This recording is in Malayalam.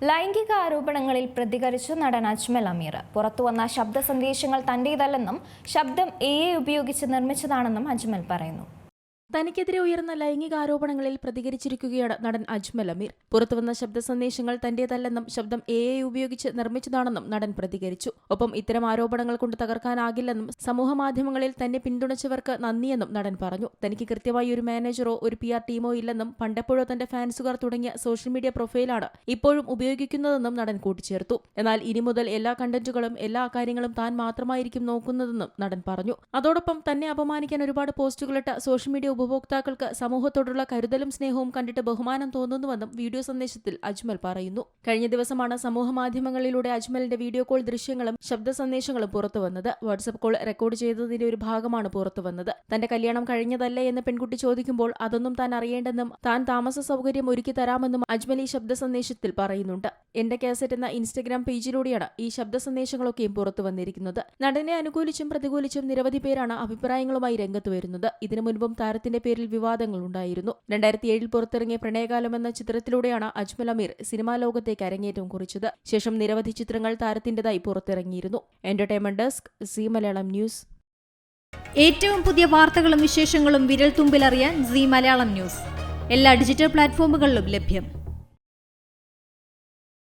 ലൈംഗിക ആരോപണങ്ങളിൽ പ്രതികരിച്ചു നടൻ അജ്മൽ അമീർ. പുറത്തുവന്ന ശബ്ദ സന്ദേശങ്ങൾ തന്റേതല്ലെന്നും ശബ്ദം എ ഉപയോഗിച്ച് നിർമ്മിച്ചതാണെന്നും അജ്മൽ പറയുന്നു. തനിക്കെതിരെ ഉയർന്ന ലൈംഗികാരോപണങ്ങളിൽ പ്രതികരിച്ചിരിക്കുകയാണ് നടൻ അജ്മൽ അമീർ. പുറത്തുവന്ന ശബ്ദ സന്ദേശങ്ങൾ തന്റേതല്ലെന്നും ശബ്ദം എ ഐ ഉപയോഗിച്ച് നിർമ്മിച്ചതാണെന്നും നടൻ പ്രതികരിച്ചു. ഒപ്പം ഇത്തരം ആരോപണങ്ങൾ കൊണ്ട് തകർക്കാനാകില്ലെന്നും സമൂഹമാധ്യമങ്ങളിൽ തന്നെ പിന്തുണച്ചവർക്ക് നന്ദിയെന്നും നടൻ പറഞ്ഞു. തനിക്ക് കൃത്യമായി ഒരു മാനേജറോ ഒരു പി ആർ ടീമോ ഇല്ലെന്നും പണ്ടെപ്പോഴോ തന്റെ ഫാൻസുകാർ തുടങ്ങിയ സോഷ്യൽ മീഡിയ പ്രൊഫൈലാണ് ഇപ്പോഴും ഉപയോഗിക്കുന്നതെന്നും നടൻ കൂട്ടിച്ചേർത്തു. എന്നാൽ ഇനി മുതൽ എല്ലാ കണ്ടന്റുകളും എല്ലാ കാര്യങ്ങളും താൻ മാത്രമായിരിക്കും നോക്കുന്നതെന്നും നടൻ പറഞ്ഞു. അതോടൊപ്പം തന്നെ അപമാനിക്കാൻ ഒരുപാട് പോസ്റ്റുകളിട്ട സോഷ്യൽ മീഡിയ ഉപഭോക്താക്കൾക്ക് സമൂഹത്തോടുള്ള കരുതലും സ്നേഹവും കണ്ടിട്ട് ബഹുമാനം തോന്നുന്നുവെന്നും വീഡിയോ സന്ദേശത്തിൽ അജ്മൽ പറയുന്നു. കഴിഞ്ഞ ദിവസമാണ് സമൂഹ മാധ്യമങ്ങളിലൂടെ അജ്മലിന്റെ വീഡിയോ കോൾ ദൃശ്യങ്ങളും ശബ്ദ സന്ദേശങ്ങളും പുറത്തുവന്നത് വാട്സ്ആപ്പ് കോൾ റെക്കോർഡ് ചെയ്തതിന്റെ ഒരു ഭാഗമാണ് പുറത്തുവന്നത് തന്റെ കല്യാണം കഴിഞ്ഞതല്ലേ എന്ന് പെൺകുട്ടി ചോദിക്കുമ്പോൾ അതൊന്നും താൻ അറിയേണ്ടെന്നും താൻ താമസ സൗകര്യം ഒരുക്കി തരാമെന്നും അജ്മൽ ഈ ശബ്ദ സന്ദേശത്തിൽ പറയുന്നുണ്ട്. എന്റെ കാസറ്റ് എന്ന ഇൻസ്റ്റഗ്രാം പേജിലൂടെയാണ് ഈ ശബ്ദ സന്ദേശങ്ങളൊക്കെയും പുറത്തു വന്നിരിക്കുന്നത്. നടനെ അനുകൂലിച്ചും പ്രതികൂലിച്ചും നിരവധി പേരാണ് അഭിപ്രായങ്ങളുമായി രംഗത്ത് വരുന്നത്. ഇതിനു മുൻപും താരത്തിന്റെ പേരിൽ വിവാദങ്ങൾ ഉണ്ടായിരുന്നു. രണ്ടായിരത്തി ഏഴിൽ പുറത്തിറങ്ങിയ പ്രണയകാലം എന്ന ചിത്രത്തിലൂടെയാണ് അജ്മൽ അമീർ സിനിമാ ലോകത്തേക്ക് അരങ്ങേറ്റം കുറിച്ചത്. ശേഷം നിരവധി ചിത്രങ്ങൾ താരത്തിന്റേതായി പുറത്തിറങ്ങിയിരുന്നു. Entertainment desk Zee Malayalam news ഏറ്റവും പുതിയ വാർത്തകളും വിശേഷങ്ങളും വിരൽ തുമ്പിലറിയാൻ സി മലയാളം ന്യൂസ് എല്ലാ ഡിജിറ്റൽ പ്ലാറ്റ്ഫോമുകളിലും ലഭ്യം.